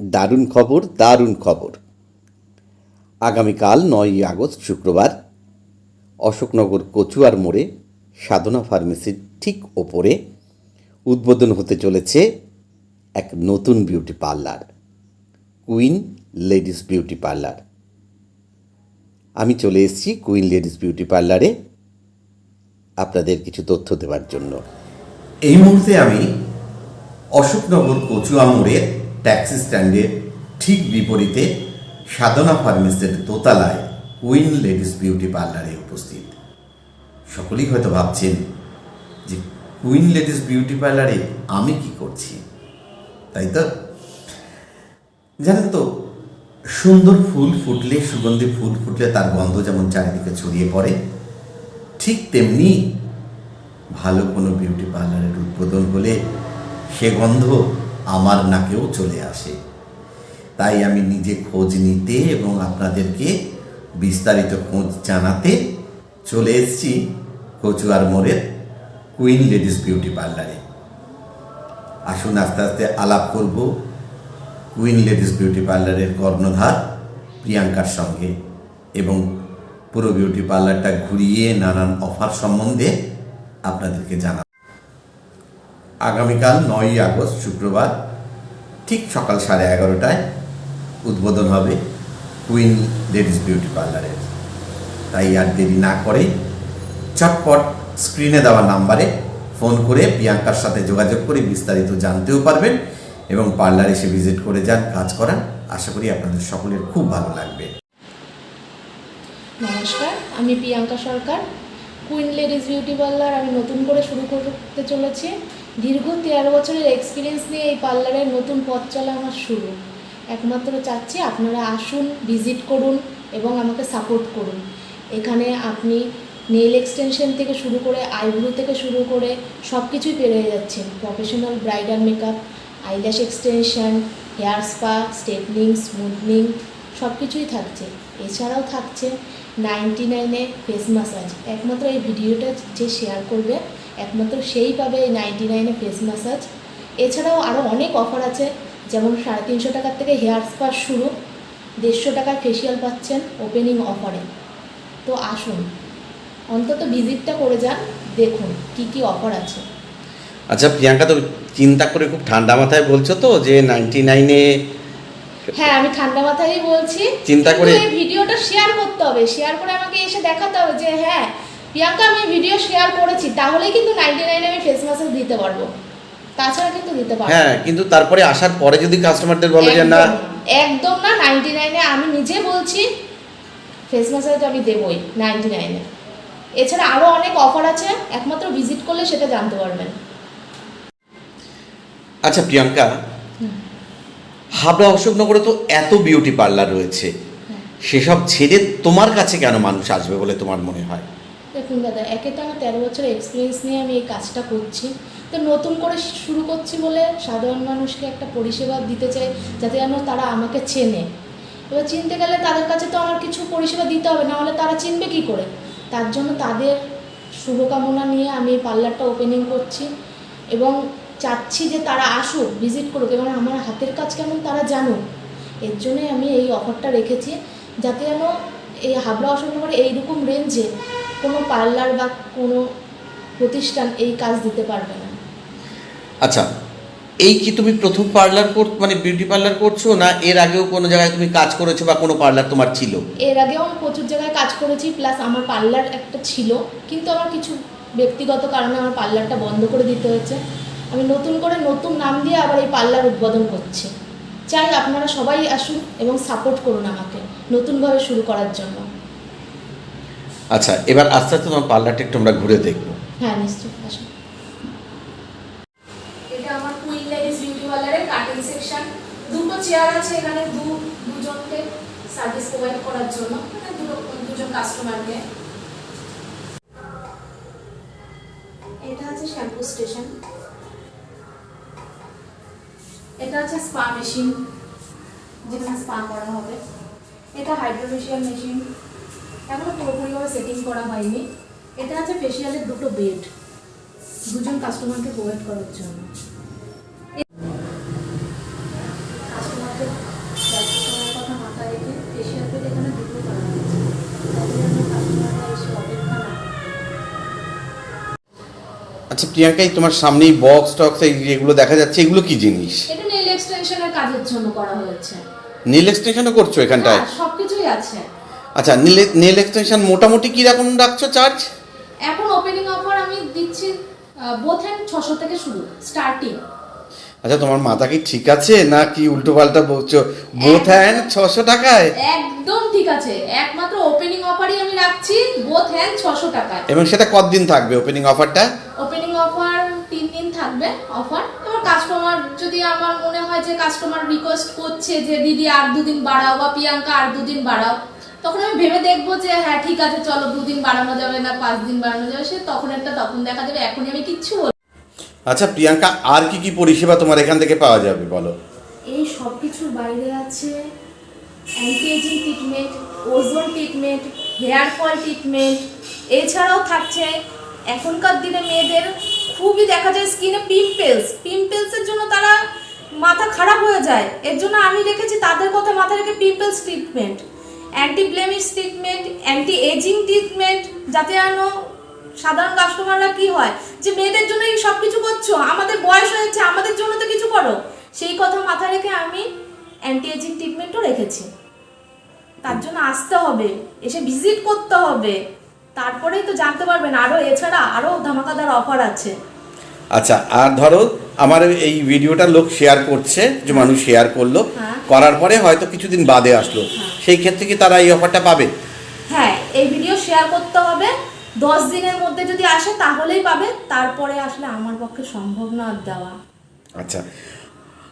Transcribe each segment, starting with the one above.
দারুণ খবর দারুণ খবর। আগামীকাল নয়ই আগস্ট, শুক্রবার, অশোকনগর কচুয়ার মোড়ে সাধনা ফার্মেসির ঠিক ওপরে উদ্বোধন হতে চলেছে এক নতুন beauty parlour, queen ladies beauty parlour. আমি চলে এসেছি কুইন লেডিস বিউটি পার্লারে আপনাদের কিছু তথ্য দেওয়ার জন্য। এই মুহূর্তে আমি অশোকনগর কচুয়া মোড়ের ট্যাক্সি স্ট্যান্ডের ঠিক বিপরীতে সাধনা ফার্মেসির দোতলায় কুইন লেডিস বিউটি পার্লারে উপস্থিত। সকলেই হয়তো ভাবছেন যে কুইন লেডিস বিউটি পার্লারে আমি কি করছি? তাই তো? জানেন তো, সুন্দর ফুল ফুটলে, সুগন্ধি ফুল ফুটলে তার গন্ধ যেমন চারিদিকে ছড়িয়ে পড়ে, ঠিক তেমনি ভালো কোনো বিউটি পার্লারের উদ্বোধন হলে সে গন্ধ আমার নাকেও চলে আসে। তাই আমি নিজে খোঁজ নিতে এবং আপনাদেরকে বিস্তারিত খোঁজ জানাতে চলে এসেছি কচুয়ার মোড়ের কুইন লেডিস বিউটি পার্লারে। আসুন আস্তে আস্তে আলাপ করব কুইন লেডিস বিউটি পার্লারের কর্ণধার প্রিয়াঙ্কার সঙ্গে এবং পুরো বিউটি পার্লারটা ঘুরিয়ে নানান অফার সম্বন্ধে আপনাদেরকে জানাব আগামীকাল নয়ই আগস্ট, শুক্রবার, ঠিক সকাল সাড়ে এগারোটায় উদ্বোধন হবে কুইন লেডিস বিউটি পার্লারের তাই আর দেরি না করে চটপট স্ক্রিনে দেওয়া নাম্বারে ফোন করে প্রিয়াঙ্কার সাথে যোগাযোগ করে বিস্তারিত জানতেও পারবেন এবং পার্লারে এসে ভিজিট করে যান, কাজ করান। আশা করি আপনাদের সকলের খুব ভালো লাগবে। নমস্কার, আমি Priyanka Sarkar. Queen ladies beauty parlour আমি নতুন করে শুরু করতে চলেছি। দীর্ঘ তেরো বছরের এক্সপিরিয়েন্স নিয়ে এই পার্লারের নতুন পথ চলা আমার শুরু। একমাত্র চাচ্ছি আপনারা আসুন ভিজিট করুন এবং আমাকে সাপোর্ট করুন। এখানে আপনি নেল এক্সটেনশন থেকে শুরু করে আইব্রো থেকে শুরু করে সব কিছুই পেরিয়ে যাচ্ছেন। Professional bridal makeup eyelash extension hair spa straightening smoothing সব কিছুই থাকছে। এছাড়াও থাকছে নাইনটি নাইনে ফেস মাসাজ। একমাত্র এই ভিডিওটা যে শেয়ার করবে, একমাত্র সেই পাবে এই নাইনটি নাইনে ফেস মাসাজ। এছাড়াও আরও অনেক অফার আছে, যেমন সাড়ে তিনশো টাকার থেকে হেয়ার স্পা শুরু, দেড়শো টাকার ফেসিয়াল পাচ্ছেন ওপেনিং অফারে তো আসুন, অন্তত ভিজিটটা করে যান, দেখুন কি কি অফার আছে। আচ্ছা প্রিয়াঙ্কা তো চিন্তা করে খুব ঠান্ডা মাথায় বলছো তো যে নাইনটি নাইনে হ্যাঁ আমি ঠান্ডা মাথায় বলছি। চিন্তা করে- এই ভিডিওটা শেয়ার করতে হবে। শেয়ার করে আমাকে এসে দেখাতে হবে যে হ্যাঁ প্রিয়াঙ্কা আমি ভিডিও শেয়ার করেছি। তাহলেই কিন্তু নাইনটি নাইনে আমি ফেস মাসাজ দিতে পারব। তাছাড়া কিন্তু দিতে পারব। হ্যাঁ কিন্তু তারপরে আসার পরে যদি কাস্টমারদের বলো যে না। একদম না নাইনটি নাইনে আমি নিজে বলছি ফেস মাসাজ আমি দেবই নাইনটি নাইনে এছাড়া আরও অনেক অফার আছে। একমাত্র ভিজিট করলে সেটা জানতে পারবেন। আচ্ছা প্রিয়াঙ্কা হাবড়া অশোকনগরে তো এত বিউটি পার্লার রয়েছে। হ্যাঁ। সেসব ছেড়ে তোমার কাছে কেন মানুষ আসবে বলে তোমার মনে হয়? দেখুন দাদা একে তো আমার তেরো বছরের এক্সপিরিয়েন্স নিয়ে আমি এই কাজটা করছি। তো নতুন করে শুরু করছি বলে সাধারণ মানুষকে একটা পরিষেবা দিতে চাই যাতে যেন তারা আমাকে চেনে। এবার চিনতে গেলে তাদের কাছে তো আমার কিছু পরিষেবা দিতে হবে না হলে তারা চিনবে কি করে? তার জন্য তাদের শুভকামনা নিয়ে আমি এই পার্লারটা ওপেনিং করছি। এবং চাচ্ছি যে তারা আসুক ভিজিট করুক এবং আমার হাতের কাজ কেমন তারা জানুক। এর জন্যই আমি এই অফারটা রেখেছি যাতে যেন এই হাবড়া অশোকনগরে এইরকম রেঞ্জে কোনো পার্লার বা কোনো প্রতিষ্ঠান এই কাজ দিতে পারবে না। আচ্ছা এই কি তুমি প্রথম পার্লার কর মানে বিউটি পার্লার করছ না এর আগেও কোনো জায়গায় তুমি কাজ করেছ বা কোনো পার্লার তোমার ছিল? এর আগেও আমি প্রচুর জায়গায় কাজ করেছি প্লাস আমার পার্লার একটা ছিল কিন্তু আমার কিছু ব্যক্তিগত কারণে আমার পার্লারটা বন্ধ করে দিতে হয়েছে। আমি নতুন করে নতুন নাম দিয়ে আবার এই পার্লার উদ্বোধন করছি। চাই আপনারা সবাই আসুন এবং সাপোর্ট করুন আমাকে নতুনভাবে শুরু করার জন্য। আচ্ছা এবার আস্তে আস্তে তোমার পার্লারটা একটু আমরা ঘুরে দেখব। হ্যাঁ নিশ্চয়ই আসুন। এটা আমার কুইন লেডিস বিউটি পার্লারের কাটিং সেকশন দুটো চেয়ার আছে এখানে দু দুজনকে সার্ভিস প্রোভাইড করার জন্য। মানে দুটো দুজন কাস্টমারকে এটা আছে শ্যাম্পু স্টেশন এটা হচ্ছে স্পা মেশিন যেখানে স্পা করা হবে। এটা হাইড্রোফেশিয়াল মেশিন। এখনও পুরোপুরিভাবে সেটিং করা হয়নি। এটা আছে ফেশিয়ালের দুটো বেড দুজন কাস্টমারকে প্রোভাইড করার জন্য। কাস্টমার কাজের ব্যস্ত সময়ের কথা মাথায় রেখে এখানে দুটো করা হয়েছে। কাস্টমাররা এসে অপেক্ষা না আচ্ছা প্রিয়াঙ্কা এই তোমার সামনেই বক্স টক্স এগুলো দেখা যাচ্ছে। এগুলো কি জিনিস? এক্সটেনশনের কাজের জন্য করা হয়েছে। নীল এক্সটেনশনও করছ এখানটায়? হ্যাঁ সবকিছুই আছে। আচ্ছা নীল নীল এক্সটেনশন মোটামুটি কি রকম রাখছো চার্জ এখন ওপেনিং অফার আমি দিচ্ছি বোথ হ্যান্ড ছশো থেকে শুরু স্টার্টিং আচ্ছা তোমার মাথা কি ঠিক আছে না কি উল্টো পাল্টা বলছো? বোথ হ্যান্ড ছশো টাকায়? একদম ঠিক আছে। একমাত্র ওপেনিং অফারই আমি রাখছি বোথ হ্যান্ড ছশো টাকায়। এবং সেটা কতদিন থাকবে ওপেনিং অফারটা ওপেনিং অফার তিন দিন থাকবে অফার কাস্টমার যদি আমার মনে হয় যে কাস্টমার রিকোয়েস্ট করছে যে দিদি আর দুদিন বাড়াও বা প্রিয়াঙ্কা আর দুদিন বাড়াও তখন আমি ভেবে দেখব যে হ্যাঁ ঠিক আছে চলো দুদিন বাড়ানো যাবে না পাঁচ দিন বাড়ানো যাবে সে তখন একটা তখন দেখা যাবে এখনই আমি কিচ্ছু বলব না। আচ্ছা প্রিয়াঙ্কা আর কি কি পরিষেবা তোমার এখান থেকে পাওয়া যাবে বলো এই সব কিছুর বাইরে আছে anti ageing treatment ozone treatment hair fall treatment এছাড়াও থাকছে এখনকার দিনে মেয়েদের খুবই দেখা যায় স্কিনে পিম্পলস পিম্পলসের জন্য তারা মাথা খারাপ হয়ে যায়। এর জন্য আমি রেখেছি তাদের কথা মাথায় রেখে pimples treatment anti blemish treatment anti ageing treatment যাতে যেন সাধারণ কাস্টমাররা কি হয়, যে মেয়েদের জন্য এই সব কিছু করছ, আমাদের বয়স হয়েছে, আমাদের জন্য তো কিছু করো। সেই কথা মাথায় রেখে আমি অ্যান্টি এজিং ট্রিটমেন্টও রেখেছি। তার জন্য আসতে হবে, এসে ভিজিট করতে হবে। তারপরেই তো জানতে পারবেন আরও এছাড়া আরও ধামাকাদার অফার আছে। আচ্ছা আর ধরো আমার এই ভিডিওটা লোক শেয়ার করছে যে মানুষ শেয়ার করল হ্যাঁ। করার পরে হয়তো কিছুদিন বাদে আসলো। সেই ক্ষেত্রে কি তারা এই অফারটা পাবে? হ্যাঁ এই ভিডিও শেয়ার করতে হবে। দশ দিনের মধ্যে যদি আসে তাহলেই পাবে। তারপরে আসলে আমার পক্ষে সম্ভব না আর দেওয়া। আচ্ছা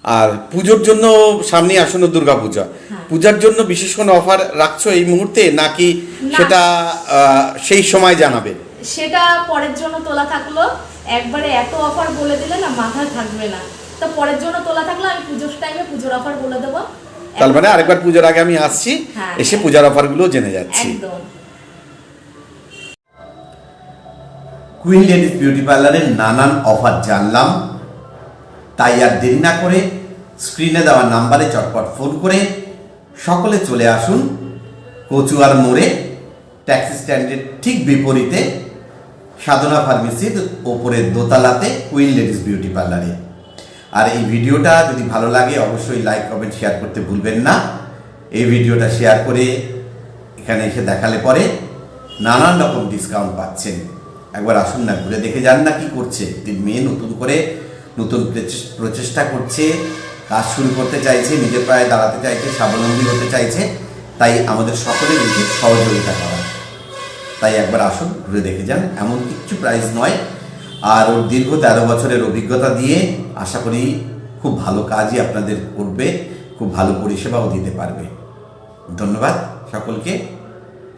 আর পুজোর জন্য সামনে আসন্ন দুর্গা পূজা হ্যাঁ। পূজার জন্য বিশেষ কোনো অফার রাখছো এই মুহূর্তে নাকি সেটা সেই সময় জানাবে? সেটা পরের জন্য তোলা থাকল। একবারে এত অফার বলে দিলে না মাথায় থাকবে না। তো পরের জন্য তোলা থাকল আমি পুজোর টাইমে পুজোর অফার বলে দেবো। তার মানে আরেকবার পুজোর আগে আমি আসছি হ্যাঁ। এসে পূজার অফারগুলো জেনে যাচ্ছি। একদম। কুইন লেডিস বিউটি পার্লারের নানান অফার জানলাম। তাই আর দেরি না করে স্ক্রিনে দেওয়া নাম্বারে চটপট ফোন করে সকলে চলে আসুন কচুয়ার মোড়ে, ট্যাক্সি স্ট্যান্ডের ঠিক বিপরীতে, সাধনা ফার্মেসির ওপরের দোতলাতে কুইন লেডিস বিউটি পার্লারে। আর এই ভিডিওটা যদি ভালো লাগে, অবশ্যই লাইক, কমেন্ট, শেয়ার করতে ভুলবেন না। এই ভিডিওটা শেয়ার করে এখানে এসে দেখালে পরে নানান রকম ডিসকাউন্ট পাচ্ছেন। একবার আসুন না, ঘুরে দেখে যান না কি করছে। মেয়ে নতুন করে নতুন প্রচেষ্টা করছে, কাজ শুরু করতে চাইছে নিজের পায়ে দাঁড়াতে চাইছে, স্বাবলম্বী হতে চাইছে, তাই আমাদের সকলের উচিত সহযোগিতা করা। তাই একবার আসুন, ঘুরে দেখে যান, এমন কিচ্ছু প্রাইজ নয়। আর ওর দীর্ঘ তেরো বছরের অভিজ্ঞতা দিয়ে আশা করি খুব ভালো কাজই আপনাদের করবে, খুব ভালো পরিষেবাও দিতে পারবে। ধন্যবাদ সকলকে।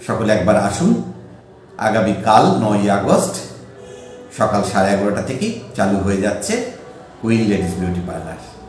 সকলে একবার আসুন। আগামীকাল নয় আগস্ট, সকাল সাড়ে এগারোটা থেকেই চালু হয়ে যাচ্ছে। Queen ladies beauty parlour